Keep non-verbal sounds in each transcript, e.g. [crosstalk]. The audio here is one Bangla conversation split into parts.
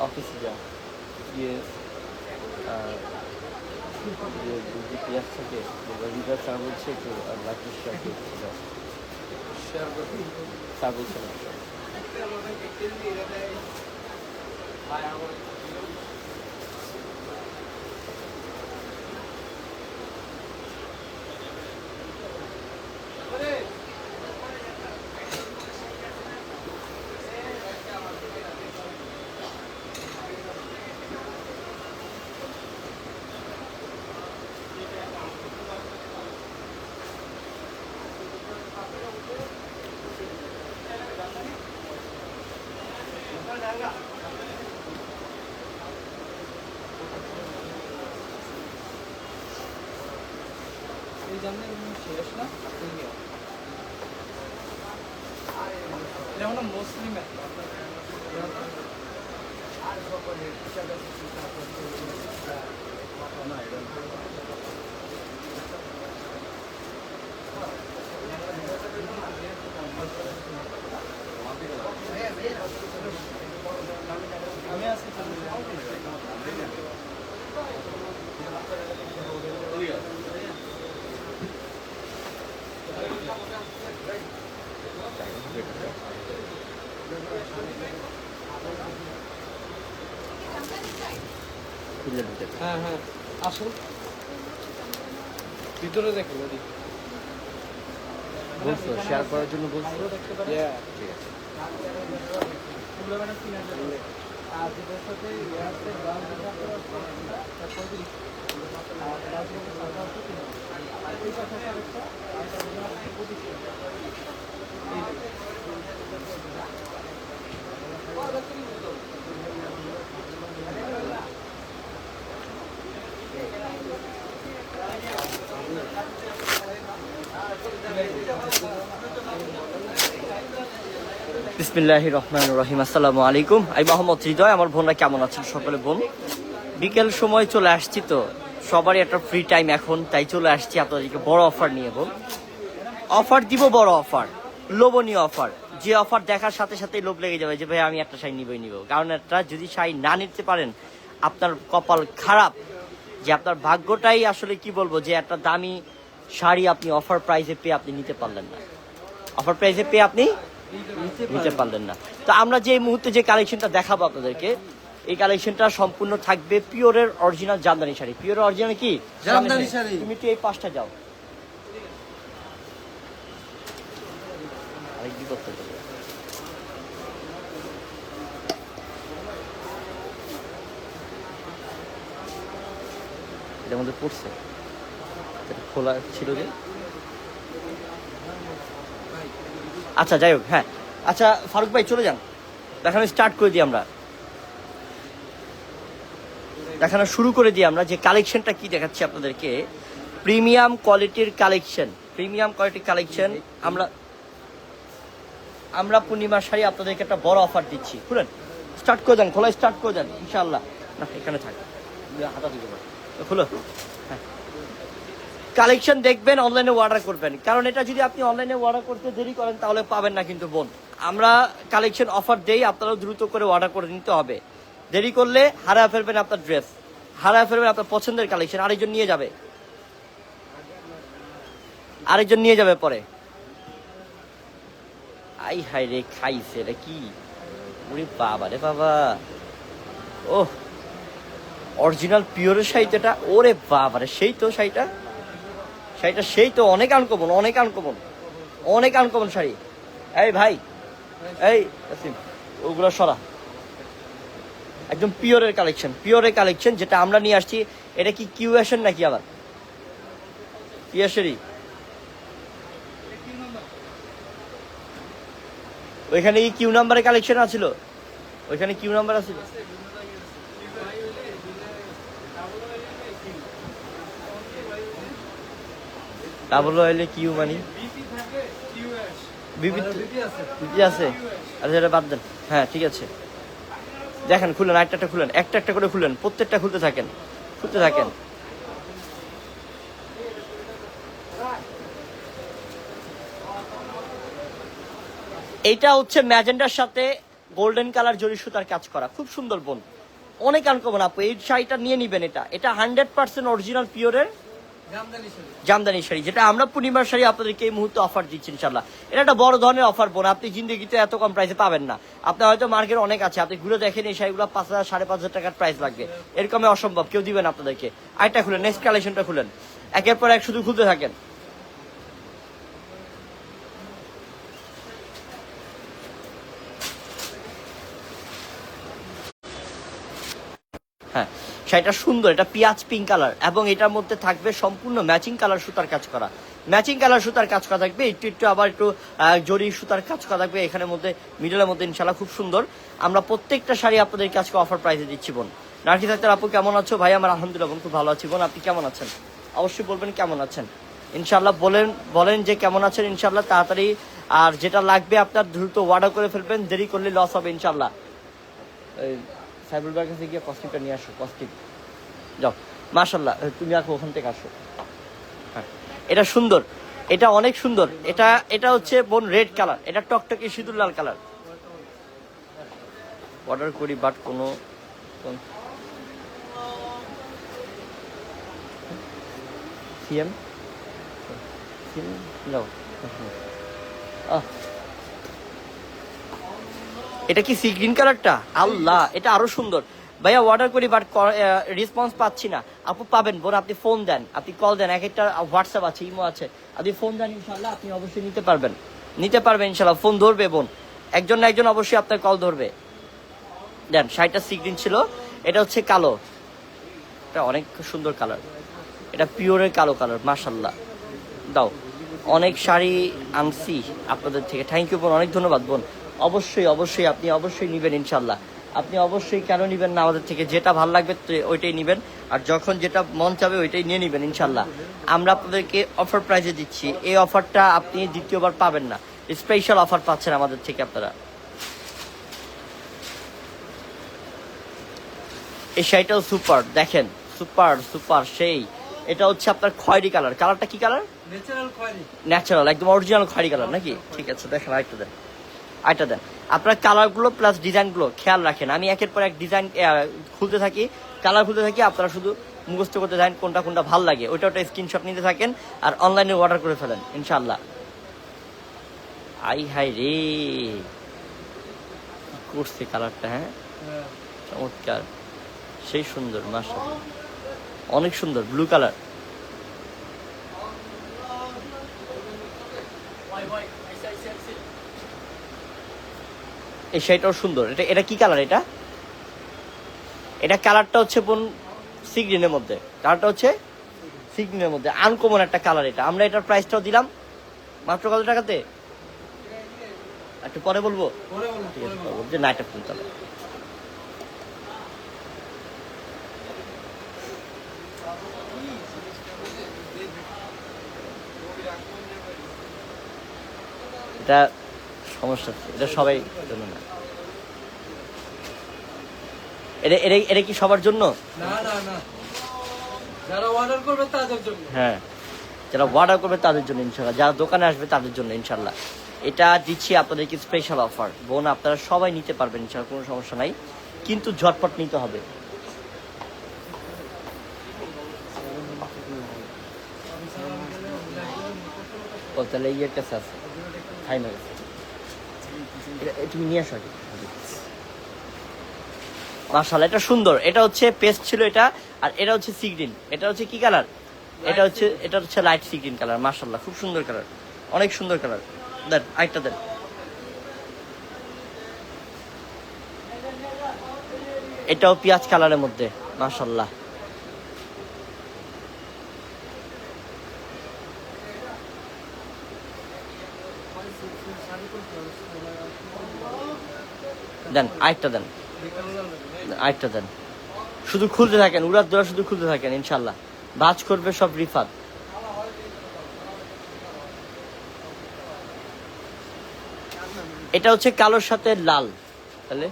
অফিসে যা গিয়ে যে থাকে রিভার স্যার বলছে একটু লাইফ শেয়ার স্যার এই জন্য শেষ না? যেমন মুসলিম আমি খুলে দিতে হ্যাঁ হ্যাঁ। আসুন। ভিতরে দেখুন ওদিক বলছো শেয়ার করার জন্য বলছো? ঠিক আছে। আর যেটার সাথে ইয়ে আছে, গ্রাম যেটা আপনার আছে, তারপর কি? আর রাজনীতি সরকার আছে কি না? আর এই পাশে আছে আরেকটা, আর এটা হলো আপনার প্রতিষ্ঠান। এই যে। বিসমিল্লাহ রহমান রহিম। আসসালামু আলাইকুম। আমি মোহাম্মদ হৃদয়, আমার বোনরা কেমন আছেন সকলে বোন বিকেল সময় চলে আসছি তো, সবারই একটা ফ্রি টাইম এখন, তাই চলে আসছি আপনাদেরকে বড় অফার নিয়ে বোন অফার দিব বড় অফার লোভনীয় অফার যে অফার দেখার সাথে সাথে লোভ লেগে যাবে যে, ভাই, আমি একটা শাড়ি নিবই নিব কারণ একটা যদি শাড়ি না নিতে পারেন, আপনার কপাল খারাপ। যে আপনার ভাগ্যটাই আসলে কি বলব, যে একটা দামি শাড়ি আপনি অফার প্রাইসে পেয়ে আপনি নিতে পারলেন না। অফার প্রাইসে পেয়ে আপনি নিতে পারলেন না। তো আমরা যে মুহূর্তে যে কালেকশনটা দেখাবো আপনাদেরকে এই কালেকশনটা সম্পূর্ণ থাকবে পিওরের অরিজিনাল জামদানি শাড়ি। পিওরের অরিজিনাল কি? জামদানি শাড়ি। তুমি একটু এই পাশটা যাও। আরেক কি করতে এটার মধ্যে পড়ছে। খোলা ছিল যে? আচ্ছা যাই হোক হ্যাঁ। আচ্ছা ফারুক ভাই, চলে যান। দেখানো স্টার্ট করে দিই আমরা। দেখানো শুরু করে দিই আমরা যে কালেকশনটা কি দেখাচ্ছি আপনাদেরকে। প্রিমিয়াম কোয়ালিটির কালেকশন প্রিমিয়াম কোয়ালিটির কালেকশন আমরা আমরা পূর্ণিমা শাড়ি আপনাদেরকে একটা বড় অফার দিচ্ছি। খুলেন স্টার্ট করে দেন খোলা স্টার্ট করে দেন, ইনশাআল্লাহ। না, এখানে থাক। হাতা দিতে পারো খুলো। কালেকশন দেখবেন অনলাইনে অর্ডার করবেন। কারণ এটা যদি আপনি অনলাইনে অর্ডার করতে দেরি করেন, তাহলে পাবেন না কিন্তু বোন। আমরা কালেকশন অফার দেই, আপনারাও দ্রুত করে অর্ডার করে নিতে হবে। দেরি করলে হারা ফেলবেন আপনার ড্রেস হারা ফেলবেন আপনার পছন্দের কালেকশন আরেকজন নিয়ে যাবে। আরেকজন নিয়ে যাবে পরে। আই হাই রে, খাইছে এটা কি? ওরে বাবা রে বাবা। ও অরিজিনাল পিওরের শাড়িটা ওরে বাবা রে, সেই তো শাড়িটা? শাড়িটা সেই তো, অনেক আনকমন অনেক আনকমন অনেক আনকমন শাড়ি। এই ভাই, এই ওগুলো সরা। একদম পিওরের কালেকশন পিওরের কালেকশন যেটা আমরা নিয়ে আসছি। এটা কি কিউএশন নাকি আবার? কিউএশারি ওইখানে কিউ নাম্বারের কালেকশন আছিল? ওইখানে কিউ নাম্বার আছিল? ডাবল অয়েলে কিউ মানি? বিপি আছে আচ্ছা এটা বাদ দেন। হ্যাঁ ঠিক আছে। দেখেন খুলেন একটা একটা খুলেন। একটা একটা করে খুলেন। প্রত্যেকটা খুলতে থাকেন। খুলতে থাকেন। এইটা হচ্ছে ম্যাজেন্ডার সাথে গোল্ডেন কালার জরি সুতার কাজ করা। খুব সুন্দর বোন। অনেক আনকমন আপু এই শাড়িটা নিয়ে নিবেন এটা। এটা হান্ড্রেড পার্সেন্ট অরিজিনাল পিওরের জামদানি শাড়ি যেটা আমরা পূর্ণিমার শাড়ি আপনাদেরকে এই মুহূর্তে অফার দিচ্ছি ইনশাল্লাহ এটা একটা বড় ধরনের অফার বোন আপনি জিন্দগিতে এত কম প্রাইসে পাবেন না। আপনার হয়তো মার্কেট অনেক আছে। আপনি ঘুরে দেখেন এই শাড়িগুলো পাঁচ হাজার, সাড়ে পাঁচ হাজার টাকার প্রাইস লাগবে। এরকমই অসম্ভব। কেউ দিবেন আপনাদেরকে। আরেকটা খুলেন নেক্সট কালেকশনটা খুলেন। একের পর এক শুধু খুলতে থাকেন। শাড়িটা সুন্দর, এটা পিঁয়াজ পিঙ্ক কালার এবং এটার মধ্যে থাকবে সম্পূর্ণ ম্যাচিং কালার সুতার কাজ করা। ম্যাচিং কালার সুতার কাজ করা থাকবে, একটু একটু আবার একটু জরি সুতার কাজ করা থাকবে এখানের মধ্যে মিডলের মধ্যে ইনশাল্লাহ খুব সুন্দর। আমরা প্রত্যেকটা শাড়ি আপনাদের কাছে অফার প্রাইসে দিচ্ছি বোন। নার্গিস আক্তার আপু, কেমন আছো? ভাই, আমার আলহামদুলিল্লাহ খুব ভালো আছি। বোন, আপনি কেমন আছেন? অবশ্যই বলবেন কেমন আছেন। ইনশাল্লাহ বলেন বলেন যে কেমন আছেন ইনশাল্লাহ তাড়াতাড়ি, আর যেটা লাগবে আপনার দ্রুত অর্ডার করে ফেলবেন, দেরি করলে লস হবে ইনশাল্লাহ এই সাইবুল ভাইয়ের কাছে গিয়ে কস্টিপটা নিয়ে আসো, কস্টিপ। যাও মাশাল্লাহ তুমি আসো, ওখান থেকে আসো। হ্যাঁ এটা সুন্দর, এটা অনেক সুন্দর, এটা এটা হচ্ছে বোন রেড কালার, এটা টকটকে সিঁদুর লাল কালার। অর্ডার করি বাট কোনো সিএম? সিএম? যাও আহ এটা কি সি গ্রিন কালারটা আল্লাহ, এটা আরও সুন্দর। ভাইয়া অর্ডার করি বাট রেসপন্স পাচ্ছি না। আপু পাবেন, বোন, আপনি ফোন দেন। আপনি কল দেন, এক একটা হোয়াটসঅ্যাপ আছে ইমো আছে। আপনি ফোন দেন ইনশাল্লাহ আপনি অবশ্যই নিতে পারবেন। নিতে পারবেন ইনশাল্লাহ ফোন ধরবে, বোন। একজন না একজন অবশ্যই আপনার কল ধরবে। দেন, শাড়িটা সি গ্রিন ছিল। এটা হচ্ছে কালো। এটা অনেক সুন্দর কালার এটা পিওরের কালো কালার মাশাল্লাহ দাও, অনেক শাড়ি আনছি আপনাদের থেকে। থ্যাংক ইউ বোন, অনেক ধন্যবাদ, বোন। অবশ্যই অবশ্যই আপনি অবশ্যই নেবেন ইনশাল্লাহ আপনি অবশ্যই কেন নেবেন না? আমাদের থেকে যেটা ভালো লাগবে ওইটাই নেবেন। আর যখন যেটা মন চাবে ওইটাই নিয়ে নেবেন ইনশাল্লাহ আমরা আপনাদেরকে অফার প্রাইজে দিচ্ছি। এই অফারটা আপনি দ্বিতীয়বার পাবেন না। স্পেশাল অফার পাচ্ছেন আমাদের থেকে আপনারা। এই শাড়িটাও সুপার দেখেন। সুপার সুপার সেই। এটা হচ্ছে আপনার খয়েরি কালার। কালারটা কি কালার? ন্যাচারাল খয়েরি। ন্যাচারাল একদম অরিজিনাল খয়েরি কালার নাকি? ঠিক আছে দেখেন আরেকটা দেন। আরেকটা দেন। আপনার কালারগুলো প্লাস ডিজাইনগুলো খেয়াল রাখেন। আমি একের পর এক ডিজাইন খুলতে থাকি। কালার খুলতে থাকি, আপনারা শুধু মুখস্থ করতে থাকেন কোনটা কোনটা ভালো লাগে। ওইটা ওটা স্ক্রিনশট নিতে থাকেন আর অনলাইনে অর্ডার করে ফেলেন ইনশাল্লাহ আই হাই রে। করছে কালারটা হ্যাঁ? চমৎকার। সেই সুন্দর মাসা অনেক সুন্দর ব্লু কালার এই শাড়িটাও সুন্দর। এটা এটা কি কালার এটা? এটা কালারটা হচ্ছে বোন সি গ্রিনের মধ্যে। কালারটা হচ্ছে সি গ্রিনের মধ্যে। আনকমন একটা কালার এটা। আমরা এটার প্রাইসটাও দিলাম। মাত্র কত টাকাতে? একটু পরে বলব? যে নাইটা ফোন চলে এটা সমস্যা। এটা সবাই জন্য না। এটা এটা এটা কি সবার জন্য? না না না। যারা অর্ডার করবে তাদের জন্য। হ্যাঁ। যারা অর্ডার করবে তাদের জন্য ইনশাল্লাহ যারা দোকানে আসবে তাদের জন্য ইনশাল্লাহ এটা দিচ্ছি আপনাদেরকে স্পেশাল অফার বোন আপনারা সবাই নিতে পারবেন ইনশাল্লাহ কোনো সমস্যা নাই। কিন্তু ঝটপট নিতে হবে। তাহলে ইয়ের কাছে আছে ফাইনাল তুমি নিয়ে আসো আগে। মার্শাল এটা সুন্দর। এটা হচ্ছে পেস্ট ছিল এটা, আর এটা হচ্ছে সি গ্রিন এটা হচ্ছে কি কালার এটা হচ্ছে এটা হচ্ছে লাইট সি গ্রিন কালার মার্শাল্লাহ খুব সুন্দর কালার অনেক সুন্দর কালার দেন, আরেকটা দেন। এটাও পেঁয়াজ কালারের মধ্যে মার্শাল্লাহ দেন, আরেকটা দেন। আরেকটা দেন। শুধু খুলতে থাকেন, উড়ার দোড়া শুধু খুলতে থাকেন, ইনশাল্লাহ। বাজ করবে সব রিফাত। এটা হচ্ছে কালোর সাথে লাল, তাহলে?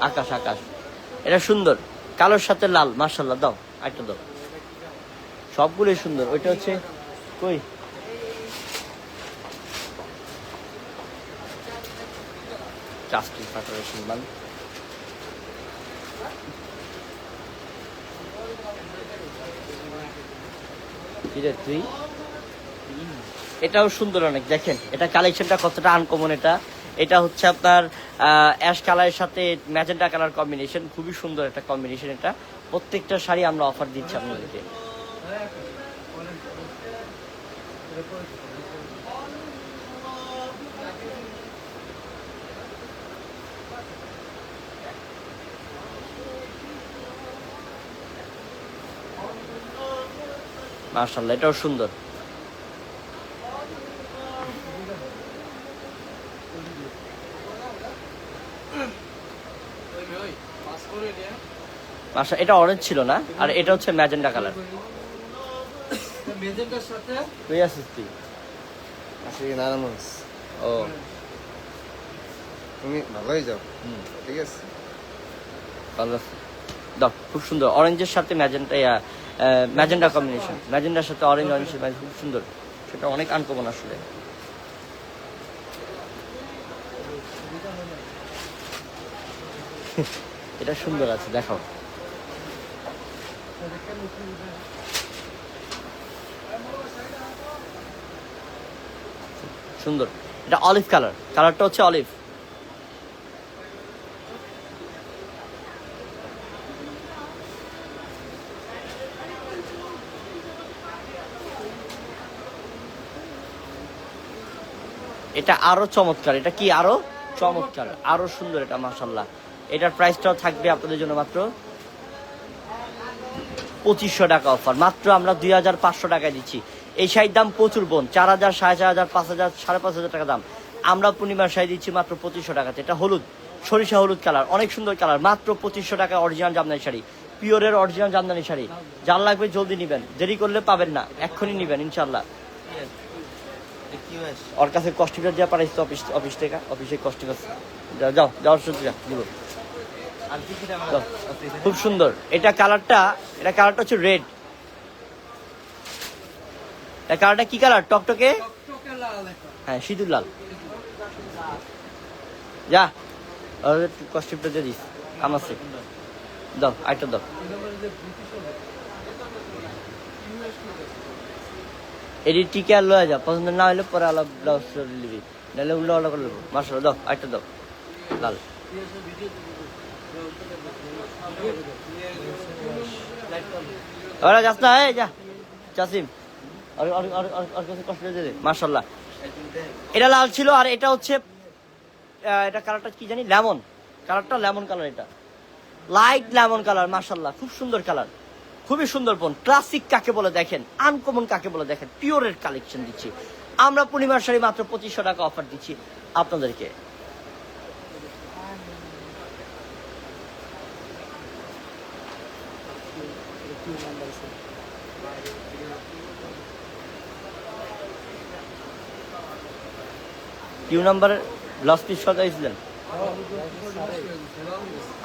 আকাশ আকাশ। এটা সুন্দর, কালোর সাথে লাল মার্শাল্লাহ দাও একটা দাও। সবগুলোই সুন্দর। ওইটা হচ্ছে কই? মাল কিরে তুই? এটাও সুন্দর অনেক দেখেন এটা কালেকশনটা কতটা আনকমন এটা। এটা হচ্ছে আপনার অ্যাশ কালারের সাথে ম্যাজেন্টা কালার কম্বিনেশন খুবই সুন্দর একটা কম্বিনেশন এটা। প্রত্যেকটা শাড়ি আমরা অফার দিচ্ছি আপনাদেরকে। মার্শাল্লাহ এটাও সুন্দর। এটা অরেঞ্জ ছিল না? আর এটা হচ্ছে ম্যাজেন্ডা কালার। মেজেন্টার সাথে তুই আছিস তুই আসলে নারায়ণগঞ্জ ও। তুমি ভালোই যাও। হুম। ঠিক আছে। ভালো আছে। দাও খুব সুন্দর। অরেঞ্জের সাথে ম্যাজেন্টা ম্যাজেন্ডা কম্বিনেশন ম্যাজেন্ডার সাথে অরেঞ্জ অরেঞ্জের ম্যাচ খুব সুন্দর। সেটা অনেক আনকমন আসলে। [laughs] এটা সুন্দর আছে, দেখাও। সুন্দর। এটা অলিভ কালার কালারটা হচ্ছে অলিভ এটা আরও চমৎকার, এটা কি আরও? চমৎকার, আরও সুন্দর এটা মাসাল্লাহ এটার প্রাইসটাও থাকবে আপনাদের জন্য মাত্র পঁচিশশো টাকা অফার। মাত্র আমরা দুই হাজার পাঁচশো টাকায় দিচ্ছি। এই শাড়ির দাম প্রচুর বোন, চার হাজার, সাড়ে চার হাজার, পাঁচ হাজার, সাড়ে পাঁচ হাজার টাকা দাম। আমরা পূর্ণিমার শাড়ি দিচ্ছি মাত্র পঁচিশশো টাকাতে। এটা হলুদ, সরিষা হলুদ কালার, অনেক সুন্দর কালার, মাত্র পঁচিশশো টাকা অরিজিনাল জামদানি শাড়ি। পিওরের অরিজিনাল জামদানি শাড়ি। যার লাগবে জলদি নেবেন, দেরি করলে পাবেন না, এক্ষুনি নেবেন ইনশাল্লাহ ওর কাছে কস্টিপার দেওয়া পাঠাইছি অফিস অফিস থেকে। অফিসে কস্টিপার যাও যাও যাওয়ার সুযোগ দিব। খুব সুন্দর। এটা কালারটা এটা কালারটা হচ্ছে রেড। এটা কালারটা কি কালার? টকটকে? হ্যাঁ সিঁদুর লাল। যা। ওর কস্টিপটা দিয়ে দিস। সে দাও আরেকটা দাও। এটা টিকে লয়ে যা, পছন্দ না হলে পরে আলাপ ব্লাউজ নিবি। নাহলে উল্টো আলাদা করে নেব। মার্শাল দাও আরেকটা দাও। লাল। ওরা যাস না, এই যা আর আর আর আর আর কাছে কষ্ট দিয়ে দে মাশাআল্লাহ। এটা লাল ছিল, আর এটা হচ্ছে এটা কালারটা কি জানি? লেমন। কালারটা লেমন কালার এটা। লাইট লেমন কালার মাশাআল্লাহ, খুব সুন্দর কালার খুবই সুন্দর বোন ক্লাসিক কাকে বলে দেখেন আনকমন কাকে বলে দেখেন পিওরের কালেকশন দিচ্ছি। আমরা পূর্ণিমার শাড়ি মাত্র পঁচিশশো টাকা অফার দিচ্ছি আপনাদেরকে। কিউ নাম্বার লস পিস সজাইছিলেন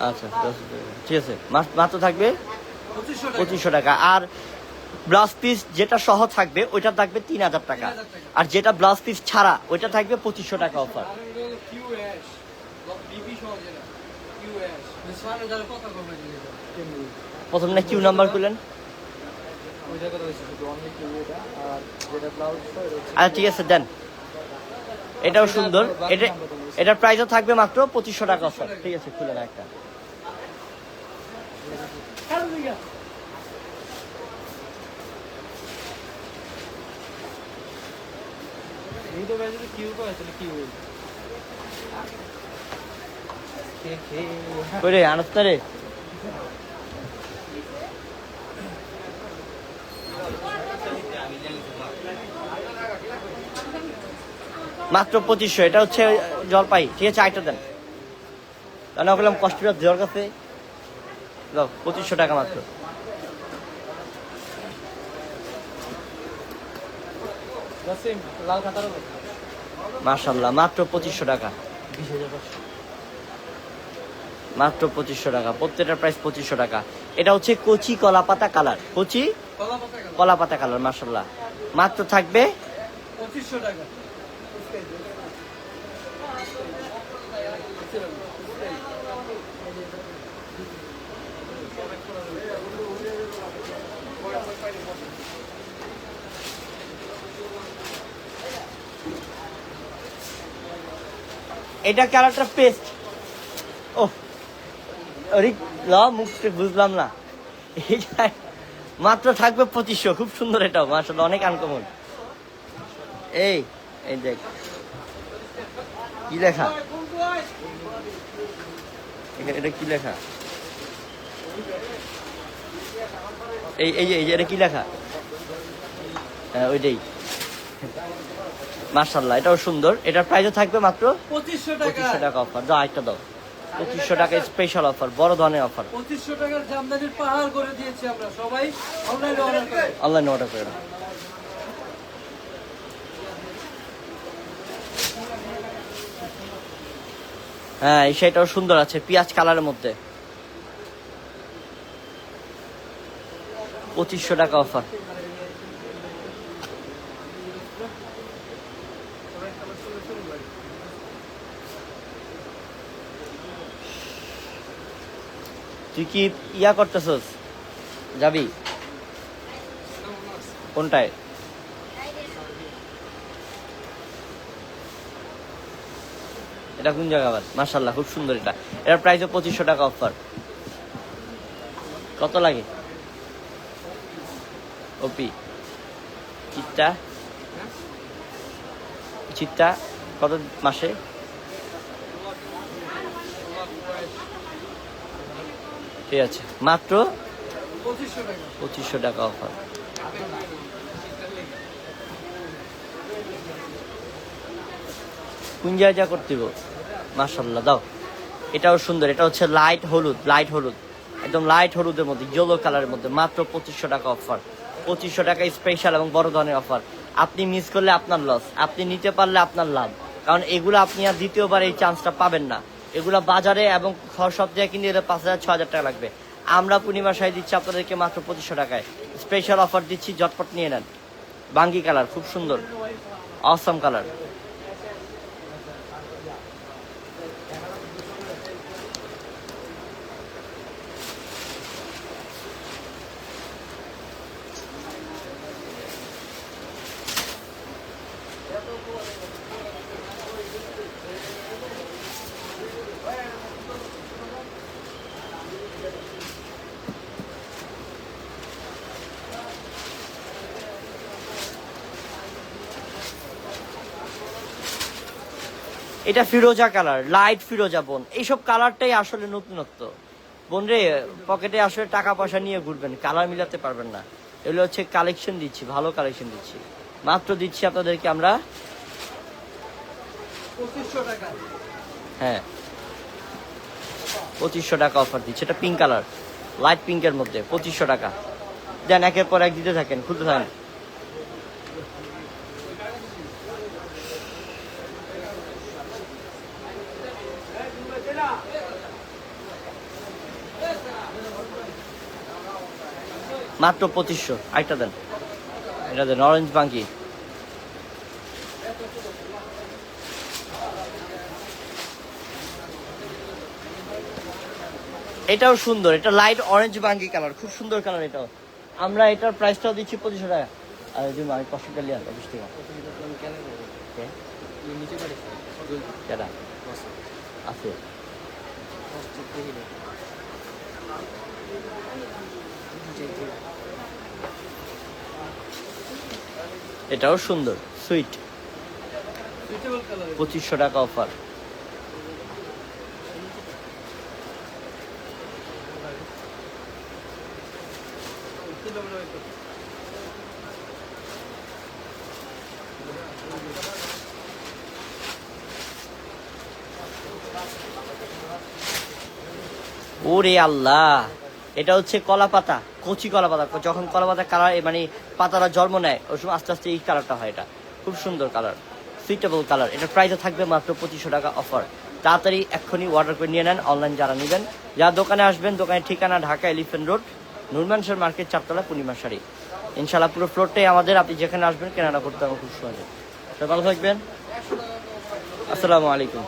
আচ্ছা ঠিক আছে মাত্র থাকবে? পঁচিশশো টাকা। আর ব্লাউজ পিস যেটা সহ থাকবে ওইটা থাকবে তিন হাজার টাকা। আর যেটা ব্লাউজ পিস ছাড়া ওইটা থাকবে পঁচিশশো টাকা অফার প্রথম না কিউ নাম্বার করলেন ব্লাউজ আচ্ছা ঠিক আছে দেন। এটাও সুন্দর। এটা এটার প্রাইসও থাকবে মাত্র পঁচিশশো টাকা অফার ঠিক আছে খুলে না একটা। এই তো ব্যাজ কিউ কো আছে কিউ কই রে আনস না রে মাত্র পঁচিশশো এটা হচ্ছে জলপাই। ঠিক আছে আইটা দেন। কেন বললাম কষ্টটা দেওয়ার কাছে। দাও পঁচিশশো টাকা মাত্র। মার্শাল্লাহ মাত্র পঁচিশশো টাকা। মাত্র পঁচিশশো টাকা প্রত্যেকটার প্রাইস পঁচিশশো টাকা। এটা হচ্ছে কচি কলা পাতা কালার। কচি? কলা পাতা কালার। মার্শাল্লাহ মাত্র থাকবে? পঁচিশশো টাকা। এটা কালারটা পেস্ট। ও ল, মুখটা বুঝলাম না। মাত্র থাকবে পঁচিশশো, খুব সুন্দর এটাও মাসাল্লাহ অনেক আনকমন এই এই দেখ। কি লেখা? এটা- কি লেখা? এই এই যে, এটা কি লেখা? হ্যাঁ ওইটাই। মার্শাল্লাহ এটাও সুন্দর। এটার প্রাইসও থাকবে মাত্র পঁচিশশো টাকা। অফার দাও একটা দাও। পঁচিশশো টাকা স্পেশাল অফার বড় ধরনের অফার পঁচিশশো টাকার জামদানির পাহাড় করে দিয়েছি আমরা সবাই। অনলাইনে অর্ডার করে অনলাইনে অর্ডার করে হ্যাঁ এই শাড়িটাও সুন্দর আছে পেঁয়াজ কালারের মধ্যে। পঁচিশশো টাকা অফার তুই কি ইয়া করতেছস? যাবি? কোনটায়? এটা কোন জায়গা আবার মার্শাল্লাহ খুব সুন্দর এটা। এটার প্রাইসও পঁচিশশো টাকা অফার কত লাগে? ওপি চিত্তা চিত্তা কত মাসে? ঠিক আছে। মাত্র পঁচিশশো টাকা অফার। কোন জায়গা করতে মার্শাল্লাহ দাও। এটাও সুন্দর, এটা হচ্ছে লাইট হলুদ লাইট হলুদ। একদম লাইট হলুদের মধ্যে ইয়েলো কালারের মধ্যে মাত্র পঁচিশশো টাকা অফার। পঁচিশশো টাকা স্পেশাল এবং বড় ধরনের অফার। আপনি মিস করলে আপনার লস আপনি নিতে পারলে আপনার লাভ। কারণ এগুলো আপনি আর দ্বিতীয়বার এই চান্সটা পাবেন না। এগুলো বাজারে এবং ঘর সব জায়গায় কিনতে গেলে পাঁচ হাজার ছ হাজার টাকা লাগবে। আমরা পূর্ণিমা শাড়ি দিচ্ছি আপনাদেরকে মাত্র পঁচিশশো টাকায়। স্পেশাল অফার দিচ্ছি জটপট নিয়ে নেন। বাঙ্গি কালার, খুব সুন্দর। অসম কালার। এটা ফিরোজা কালার লাইট ফিরোজা বোন এইসব কালারটাই আসলে নতুনত্ব। বোন রে পকেটে আসলে টাকা পয়সা নিয়ে ঘুরবেন কালার মিলাতে পারবেন না। এগুলো হচ্ছে কালেকশন দিচ্ছি ভালো কালেকশন দিচ্ছি। মাত্র দিচ্ছি আপনাদেরকে আমরা পঁচিশশো টাকা। হ্যাঁ। পঁচিশশো টাকা অফার দিচ্ছি এটা পিঙ্ক কালার লাইট পিঙ্কের মধ্যে পঁচিশশো টাকা। দেন একের পর এক দিতে থাকেন খুলতে থাকেন। মাত্র পঁচিশশো। আরেকটা দেন। এটা দেন অরেঞ্জ বাঙ্কি। এটাও সুন্দর, এটা লাইট অরেঞ্জ বাঙ্গি কালার খুব সুন্দর কালার এটাও। আমরা এটার প্রাইসটাও দিচ্ছি পঁচিশশো টাকা। আর যদি আমি পাঁচশো টাকা লিয়ান বিশ টাকা? আছে। এটাও সুন্দর সুইট। পঁচিশশো টাকা অফার। ওরে আল্লাহ! এটা হচ্ছে কলা পাতা, কচি কলা পাতা। যখন কলা পাতা কালার মানে পাতারা জন্ম নেয়, ওই সময় আস্তে আস্তে এই কালারটা হয় এটা। খুব সুন্দর কালার সুইটেবল কালার এটা প্রাইসে থাকবে মাত্র পঁচিশশো টাকা অফার তাড়াতাড়ি এক্ষুনি অর্ডার করে নিয়ে নেন অনলাইন যারা নেবেন। যারা দোকানে আসবেন, দোকানের ঠিকানা ঢাকা এলিফেন্ট রোড নুরমানসর মার্কেট চারতলা পূর্ণিমা শাড়ি। ইনশাল্লাহ পুরো ফ্লোরটাই আমাদের। আপনি যেখানে আসবেন কেনাটা করতে আমার খুব সহজে। ভালো থাকবেন। আসসালামু আলাইকুম।